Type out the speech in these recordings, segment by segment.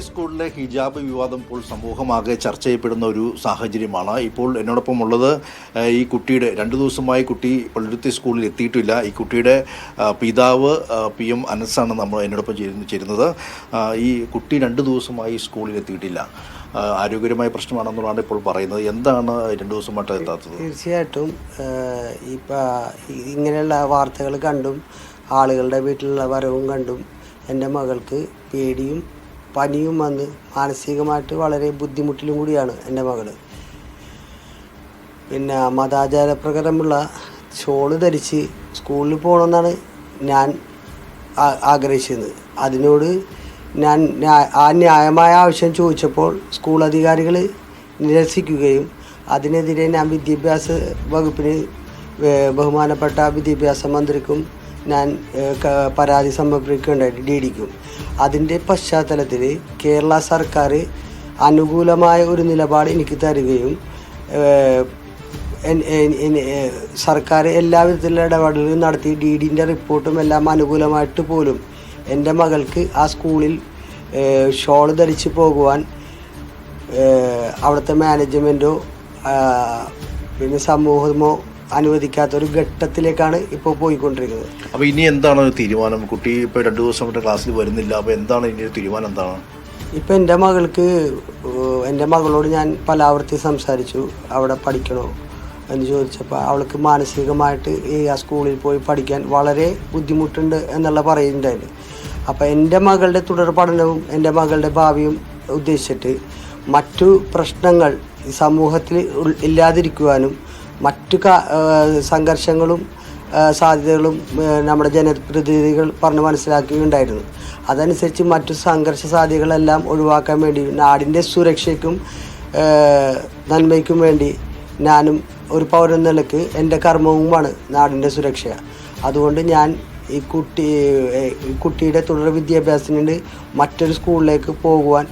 സ്കൂളിലെ ഹിജാബ് വിവാദം ഇപ്പോൾ സമൂഹമാകെ ചർച്ച ചെയ്യപ്പെടുന്ന ഒരു സാഹചര്യമാണ്. ഇപ്പോൾ എന്നോടൊപ്പം ഉള്ളത് ഈ കുട്ടിയുടെ രണ്ട് ദിവസമായി കുട്ടി പള്ളുരുത്തി സ്കൂളിൽ എത്തിയിട്ടില്ല. ഈ കുട്ടിയുടെ പിതാവ് പി എം അനസാണ് നമ്മൾ എന്നോടൊപ്പം ചേരുന്ന- ചേരുന്നത്. ഈ കുട്ടി രണ്ട് ദിവസമായി സ്കൂളിൽ എത്തിയിട്ടില്ല. ആരോഗ്യപരമായ പ്രശ്നമാണെന്നുള്ളതാണ് ഇപ്പോൾ പറയുന്നത്. എന്താണ് രണ്ട് ദിവസമായിട്ട് എത്താത്തത്? തീർച്ചയായിട്ടും ഇപ്പം ഇങ്ങനെയുള്ള വാർത്തകൾ കണ്ടും ആളുകളുടെ വീട്ടിലുള്ള വരവും കണ്ടും എന്റെ മകൾക്ക് പേടിയും പനിയും വന്ന് മാനസികമായിട്ട് വളരെ ബുദ്ധിമുട്ടിലും കൂടിയാണ് എന്റെ മകൾ പിന്നെ മതാചാരപ്രകാരമുള്ള ഷോൾ ധരിച്ച് സ്കൂളിൽ പോകണമെന്നാണ് ഞാൻ ആഗ്രഹിച്ചിരുന്നത് അതിനോട് ഞാൻ ആ ന്യായമായ ആവശ്യം ചോദിച്ചപ്പോൾ സ്കൂൾ അധികാരികൾ നിരസിക്കുകയും അതിനെതിരെ ഞാൻ വിദ്യാഭ്യാസ വകുപ്പിന് ബഹുമാനപ്പെട്ട വിദ്യാഭ്യാസ മന്ത്രിക്കും ഞാൻ പരാതി സമർപ്പിക്കുകയുണ്ടായി ഡി ഡിക്കും അതിന്റെ പശ്ചാത്തലത്തിൽ കേരള സർക്കാർ അനുകൂലമായ ഒരു നിലപാട് എനിക്ക് തരികയും സർക്കാർ എല്ലാ വിധത്തിലുള്ള ഇടപെടലുകളും നടത്തി ഡി ഡിന്റെ റിപ്പോർട്ടും എല്ലാം അനുകൂലമായിട്ട് പോലും എന്റെ മകൾക്ക് ആ സ്കൂളിൽ ഷോൾ ധരിച്ച് പോകുവാൻ അവിടുത്തെ മാനേജ്മെന്റോ പിന്നെ സമൂഹമോ അനുവദിക്കാത്ത ഒരു ഘട്ടത്തിലേക്കാണ് ഇപ്പോൾ പോയിക്കൊണ്ടിരിക്കുന്നത്. അപ്പോൾ ഇനി എന്താണ് തീരുമാനം? കുട്ടി ഇപ്പോൾ രണ്ടു ദിവസം ക്ലാസ്സിൽ വരുന്നില്ല അപ്പോൾ എന്താണ് ഇനി തീരുമാനം എന്താണ്? ഇപ്പം എന്റെ മകൾക്ക് എന്റെ മകളോട് ഞാൻ പല ആവർത്തി സംസാരിച്ചു അവിടെ പഠിക്കണോ എന്ന് ചോദിച്ചപ്പോൾ അവൾക്ക് മാനസികമായിട്ട് ഈ ആ സ്കൂളിൽ പോയി പഠിക്കാൻ വളരെ ബുദ്ധിമുട്ടുണ്ട് എന്നുള്ള പറയുന്നുണ്ടായിരുന്നു. അപ്പോൾ എന്റെ മകളുടെ തുടർ പഠനവും എന്റെ മകളുടെ ഭാവിയും ഉദ്ദേശിച്ചിട്ട് മറ്റു പ്രശ്നങ്ങൾ സമൂഹത്തിൽ ഇല്ലാതിരിക്കുവാനും മറ്റു സംഘർഷങ്ങളും സാധ്യതകളും നമ്മുടെ ജനപ്രതിനിധികൾ പറഞ്ഞ് മനസ്സിലാക്കുകയുണ്ടായിരുന്നു. അതനുസരിച്ച് മറ്റു സംഘർഷ സാധ്യതകളെല്ലാം ഒഴിവാക്കാൻ വേണ്ടി നാടിന്റെ സുരക്ഷയ്ക്കും നന്മയ്ക്കും വേണ്ടി ഞാനും ഒരു പൗരൻ നിലയ്ക്ക് എന്റെ കർമ്മവുമാണ് നാടിന്റെ സുരക്ഷ. അതുകൊണ്ട് ഞാൻ ഈ കുട്ടി കുട്ടിയുടെ തുടർ വിദ്യാഭ്യാസത്തിന് മറ്റൊരു സ്കൂളിലേക്ക് പോകുവാൻ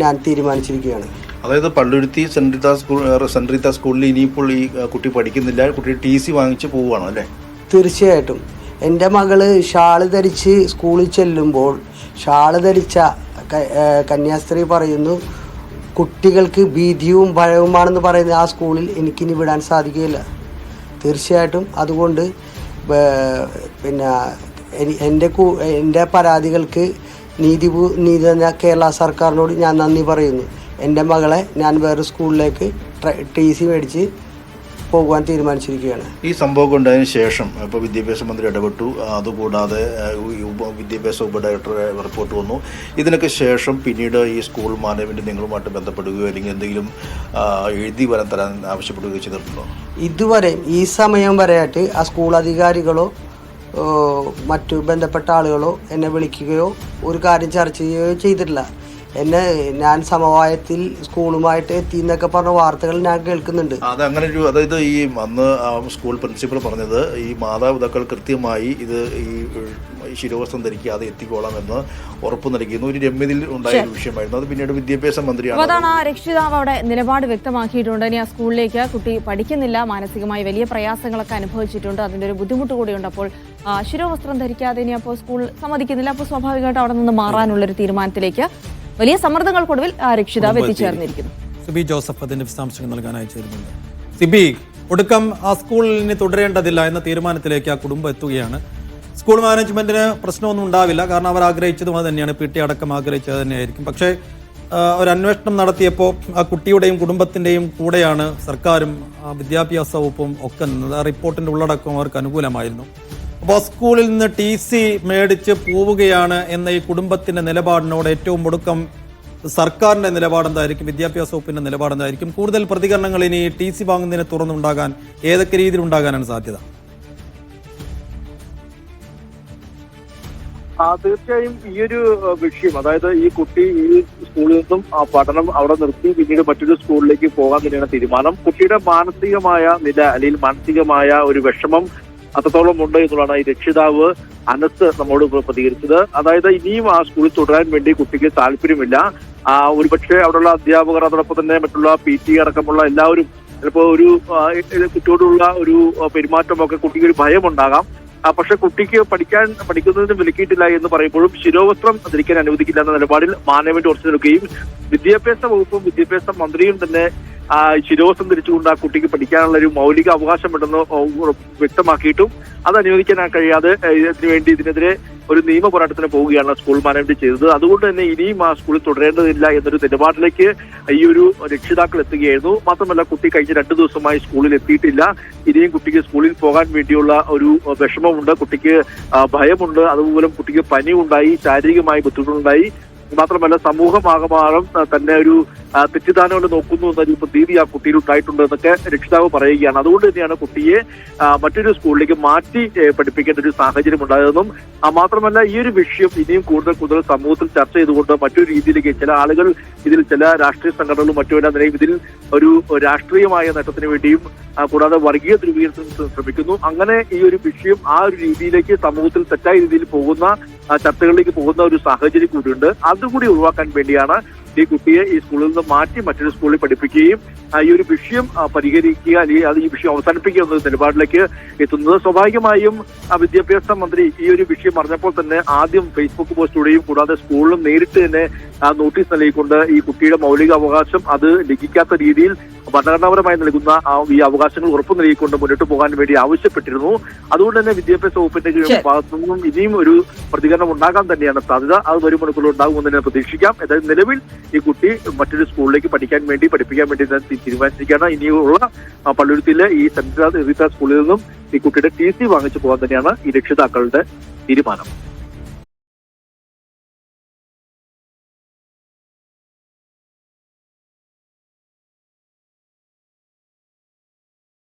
ഞാൻ തീരുമാനിച്ചിരിക്കുകയാണ്. അതായത് Palluruthy saint Rita school saint Rita സ്കൂളിൽ ഇനിയിപ്പോൾ ഈ കുട്ടി പഠിക്കുന്നില്ല. കുട്ടി ടി സി വാങ്ങിച്ച് പോവുകയാണ് അല്ലേ? തീർച്ചയായിട്ടും. എന്റെ മകൾ ഷാൾ ധരിച്ച് സ്കൂളിൽ ചെല്ലുമ്പോൾ ഷാൾ ധരിച്ച കന്യാസ്ത്രീ പറയുന്നു കുട്ടികൾക്ക് ഭീതിയും ഭയവുമാണെന്ന് പറയുന്ന ആ സ്കൂളിൽ എനിക്കിനി വിടാൻ സാധിക്കുകയില്ല. തീർച്ചയായിട്ടും. അതുകൊണ്ട് പിന്നെ എന്റെ എന്റെ പരാതികൾക്ക് നീതി നീതി കേരള സർക്കാരിനോട് ഞാൻ നന്ദി പറയുന്നു. എന്റെ മകളെ ഞാൻ വേറെ സ്കൂളിലേക്ക് ടി സി മേടിച്ച് പോകുവാൻ തീരുമാനിച്ചിരിക്കുകയാണ്. ഈ സംഭവം ഉണ്ടായതിനു ശേഷം ഇപ്പോൾ വിദ്യാഭ്യാസ മന്ത്രി ഇടപെട്ടു. അതുകൂടാതെ വിദ്യാഭ്യാസ ഈ ഉപ വിദ്യാഭ്യാസ ഉപഡയറക്ടറെ റിപ്പോർട്ട് വന്നു. ഇതിനൊക്കെ ശേഷം പിന്നീട് ഈ സ്കൂൾ മാനേജ്മെന്റ് നിങ്ങളുമായിട്ട് ബന്ധപ്പെടുകയോ അല്ലെങ്കിൽ എന്തെങ്കിലും എഴുതി വരാൻ തരാൻ ആവശ്യപ്പെടുകയോ ചെയ്തിട്ടുണ്ടോ? ഇതുവരെ ഈ സമയം വരെയായിട്ട് ആ സ്കൂൾ അധികാരികളോ മറ്റു ബന്ധപ്പെട്ട ആളുകളോ എന്നെ വിളിക്കുകയോ ഒരു കാര്യം ചർച്ച ചെയ്യുകയോ ചെയ്തിട്ടില്ല. എന്നെ ഞാൻ സമവായത്തിൽ സ്കൂളുമായിട്ട് എത്തി എന്നൊക്കെ പറഞ്ഞ വാർത്തകൾ ഞാൻ കേൾക്കുന്നുണ്ട്. അത് അങ്ങനെ ഒരു അതായത് ഈ അന്ന് ആ സ്കൂൾ പ്രിൻസിപ്പൽ പറഞ്ഞത് ഈ മാതാപിതാക്കൾ കൃത്യമായി ഇത് ഈ ശിരോവസ്ത്രം ശിരോവസ്ത്രം ധരിക്കാതെ എത്തിക്കോളാം എന്ന് ഉറപ്പ് നൽകിയിരുന്നു. ഒരു രമ്യതയിൽ ഉണ്ടായ ഒരു വിഷയമായിരുന്നു. അത് പിന്നീട് വിദ്യാഭ്യാസ മന്ത്രിയാണ് അതാണ് ആ രക്ഷിതാവ് അവിടെ നിലപാട് വ്യക്തമാക്കിയിട്ടുണ്ട്. ഇനി ആ സ്കൂളിലേക്ക് കുട്ടി പഠിക്കുന്നില്ല. മാനസികമായി വലിയ പ്രയാസങ്ങളൊക്കെ അനുഭവിച്ചിട്ടുണ്ട്. അതിന്റെ ഒരു ബുദ്ധിമുട്ട് കൂടിയുണ്ട്. അപ്പോൾ ശിരോവസ്ത്രം ധരിക്കാതെ ഇനി അപ്പോൾ സ്കൂൾ സമ്മതിക്കുന്നില്ല. അപ്പോൾ സ്വാഭാവികമായിട്ട് അവിടെ നിന്ന് മാറാനുള്ള ഒരു തീരുമാനത്തിലേക്ക് വലിയ സമ്മർദ്ദങ്ങൾക്കൊടുവിൽ ആ രക്ഷിതാവ് എത്തിച്ചേർന്നിരിക്കുന്നു. സിബി ജോസഫ് അതിന്റെ വിശദാംശങ്ങൾ നൽകാനായി ചേരുന്നുണ്ട്. സിബി ഒടുക്കം ആ സ്കൂളിന് തുടരേണ്ടതില്ല എന്ന തീരുമാനത്തിലേക്ക് ആ കുടുംബം എത്തുകയാണ്. സ്കൂൾ മാനേജ്മെന്റിന് പ്രശ്നമൊന്നും ഉണ്ടാവില്ല. കാരണം അവർ ആഗ്രഹിച്ചതും അത് തന്നെയാണ്. പി ടി അടക്കം ആഗ്രഹിച്ചത് തന്നെയായിരിക്കും. പക്ഷേ ഒരു അന്വേഷണം നടത്തിയപ്പോൾ ആ കുട്ടിയുടെയും കുടുംബത്തിന്റെയും കൂടെയാണ് സർക്കാരും വിദ്യാഭ്യാസ വകുപ്പും ഒക്കെ നിന്നത്. ആ റിപ്പോർട്ടിന്റെ ഉള്ളടക്കം അവർക്ക് അനുകൂലമായിരുന്നു. അപ്പോൾ സ്കൂളിൽ നിന്ന് ടി സി മേടിച്ച് പോവുകയാണ് എന്ന ഈ കുടുംബത്തിന്റെ നിലപാടിനോട് ഏറ്റവും ഒടുക്കം സർക്കാരിന്റെ നിലപാടെന്തായിരിക്കും വിദ്യാഭ്യാസ വകുപ്പിന്റെ നിലപാടെന്തായിരിക്കും കൂടുതൽ പ്രതികരണങ്ങൾ ഇനി ടി സി വാങ്ങുന്നതിനെ തുറന്നുണ്ടാകാൻ ഏതൊക്കെ രീതിയിൽ ഉണ്ടാകാനാണ് സാധ്യത? തീർച്ചയായും ഈ ഒരു വിഷയം അതായത് ഈ കുട്ടി ഈ സ്കൂളിൽ നിന്നും ആ പഠനം അവിടെ നിർത്തി പിന്നീട് മറ്റൊരു സ്കൂളിലേക്ക് പോകാൻ തന്നെയാണ് തീരുമാനം. കുട്ടിയുടെ മാനസികമായ നില അല്ലെങ്കിൽ മാനസികമായ ഒരു വിഷമം അത്രത്തോളം ഉണ്ട് എന്നുള്ളതാണ് ഈ രക്ഷിതാവ് അനസ് നമ്മോട് പ്രതികരിച്ചത്. അതായത് ഇനിയും ആ സ്കൂളിൽ തുടരാൻ വേണ്ടി കുട്ടിക്ക് താല്പര്യമില്ല. ഒരുപക്ഷെ അവിടെയുള്ള അധ്യാപകർ അതോടൊപ്പം തന്നെ മറ്റുള്ള പി ടി അടക്കമുള്ള എല്ലാവരും ചിലപ്പോൾ ഒരു കുട്ടിയോടുള്ള ഒരു പെരുമാറ്റമൊക്കെ കുട്ടിക്ക് ഒരു ഭയമുണ്ടാകാം. പക്ഷെ കുട്ടിക്ക് പഠിക്കാൻ പഠിക്കുന്നതിന് വിലക്കിയിട്ടില്ല എന്ന് പറയുമ്പോഴും ശിരോവസ്ത്രം ധരിക്കാൻ അനുവദിക്കില്ല എന്ന നിലപാടിൽ മാനവേണ്ടി ഉറച്ചു നിൽക്കുകയും വിദ്യാഭ്യാസ വകുപ്പും വിദ്യാഭ്യാസ മന്ത്രിയും തന്നെ ശിരോവസ്ത്രം ധരിച്ചുകൊണ്ട് ആ കുട്ടിക്ക് പഠിക്കാനുള്ള ഒരു മൗലിക അവകാശമുണ്ടെന്ന് വ്യക്തമാക്കിയിട്ടും അത് അനുവദിക്കാൻ കഴിയാതെ ഇതിനുവേണ്ടി വേണ്ടി ഇതിനെതിരെ ഒരു നിയമ പോരാട്ടത്തിന് പോവുകയാണ് സ്കൂൾ മാനേജ്മെന്റ് ചെയ്തത്. അതുകൊണ്ട് തന്നെ ഇനിയും ആ സ്കൂളിൽ തുടരേണ്ടതില്ല എന്നൊരു നിലപാടിലേക്ക് ഈ ഒരു രക്ഷിതാക്കൾ എത്തുകയായിരുന്നു. മാത്രമല്ല കുട്ടി കഴിഞ്ഞ രണ്ടു ദിവസമായി സ്കൂളിൽ എത്തിയിട്ടില്ല. ഇനിയും കുട്ടിക്ക് സ്കൂളിൽ പോകാൻ വേണ്ടിയുള്ള ഒരു വിഷമമുണ്ട്. കുട്ടിക്ക് ഭയമുണ്ട്. അതുപോലെ കുട്ടിക്ക് പനി ഉണ്ടായി ശാരീരികമായി ബുദ്ധിമുട്ടുണ്ടായി. മാത്രമല്ല സമൂഹമാകമാനം തന്നെ ഒരു ആ, നോക്കുന്നു നോക്കുന്നു രൂപ പ്രതീതി ആ കുട്ടിയിൽ ഉണ്ടായിട്ടുണ്ട് എന്നൊക്കെ രക്ഷിതാവ് പറയുകയാണ്. അതുകൊണ്ട് തന്നെയാണ് കുട്ടിയെ മറ്റൊരു സ്കൂളിലേക്ക് മാറ്റി പഠിപ്പിക്കേണ്ട ഒരു സാഹചര്യം ഉണ്ടായതെന്നും മാത്രമല്ല ഈ ഒരു വിഷയം ഇനിയും കൂടുതൽ കൂടുതൽ സമൂഹത്തിൽ ചർച്ച ചെയ്തുകൊണ്ട് മറ്റൊരു രീതിയിലേക്ക് ചില ആളുകൾ ഇതിൽ ചില രാഷ്ട്രീയ സംഘടനകളും മറ്റുമെല്ലാം നിലയും ഇതിൽ ഒരു രാഷ്ട്രീയമായ നേട്ടത്തിന് വേണ്ടിയും കൂടാതെ വർഗീയ ധ്രുവീകരണത്തിന് ശ്രമിക്കുന്നു. അങ്ങനെ ഈ ഒരു വിഷയം ആ ഒരു രീതിയിലേക്ക് സമൂഹത്തിൽ തെറ്റായ രീതിയിൽ പോകുന്ന ചർച്ചകളിലേക്ക് പോകുന്ന ഒരു സാഹചര്യം കൂടിയുണ്ട്. അതുകൂടി ഒഴിവാക്കാൻ വേണ്ടിയാണ് ഈ കുട്ടിയെ ഈ സ്കൂളിൽ നിന്ന് മാറ്റി മറ്റൊരു സ്കൂളിൽ പഠിപ്പിക്കുകയും ഈ ഒരു വിഷയം പരിഹരിക്കുക അല്ലെങ്കിൽ അത് ഈ വിഷയം അവസാനിപ്പിക്കുക എന്ന നിലപാടിലേക്ക് എത്തുന്നത്. സ്വാഭാവികമായും വിദ്യാഭ്യാസ മന്ത്രി ഈ ഒരു വിഷയം അറിഞ്ഞപ്പോൾ തന്നെ ആദ്യം ഫേസ്ബുക്ക് പോസ്റ്റിലൂടെയും കൂടാതെ സ്കൂളിലും നേരിട്ട് തന്നെ നോട്ടീസ് നൽകിക്കൊണ്ട് ഈ കുട്ടിയുടെ മൗലിക അവകാശം അത് ലംഘിക്കാത്ത രീതിയിൽ ഭരണഘടനാപരമായി നൽകുന്ന ആ ഈ അവകാശങ്ങൾ ഉറപ്പു നൽകിക്കൊണ്ട് മുന്നോട്ട് പോകാൻ വേണ്ടി ആവശ്യപ്പെട്ടിരുന്നു. അതുകൊണ്ട് തന്നെ വിദ്യാഭ്യാസ വകുപ്പിന്റെ കീഴിൽ ഭാഗത്തു നിന്നും ഇനിയും ഒരു പ്രതികരണം ഉണ്ടാകാൻ തന്നെയാണ് സാധ്യത. അത് വരും മണിക്കൂറിൽ ഉണ്ടാകുമെന്ന് തന്നെ പ്രതീക്ഷിക്കാം. ഏതായാലും നിലവിൽ ഈ കുട്ടി മറ്റൊരു സ്കൂളിലേക്ക് പഠിക്കാൻ വേണ്ടി പഠിപ്പിക്കാൻ വേണ്ടി തീരുമാനിച്ചിരിക്കുകയാണ്. ഇനിയുള്ള ആ, പള്ളുരുത്തിലെ ഈ റീത്ത സ്കൂളിൽ നിന്നും ഈ കുട്ടിയുടെ ടി സി വാങ്ങിച്ചു പോകാൻ തന്നെയാണ് ഈ രക്ഷിതാക്കളുടെ തീരുമാനം.